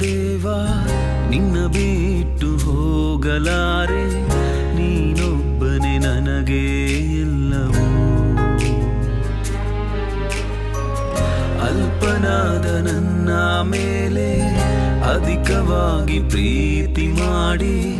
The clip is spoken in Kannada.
ದೇವ ನಿನ್ನ ಬಿಟ್ಟು ಹೋಗಲಾರೆ ನೀನೊಬ್ಬನೇ ನನಗೆ ಎಲ್ಲವೂ. ಅಲ್ಪನಾದ ನನ್ನ ಮೇಲೆ ಅಧಿಕವಾಗಿ ಪ್ರೀತಿ ಮಾಡಿ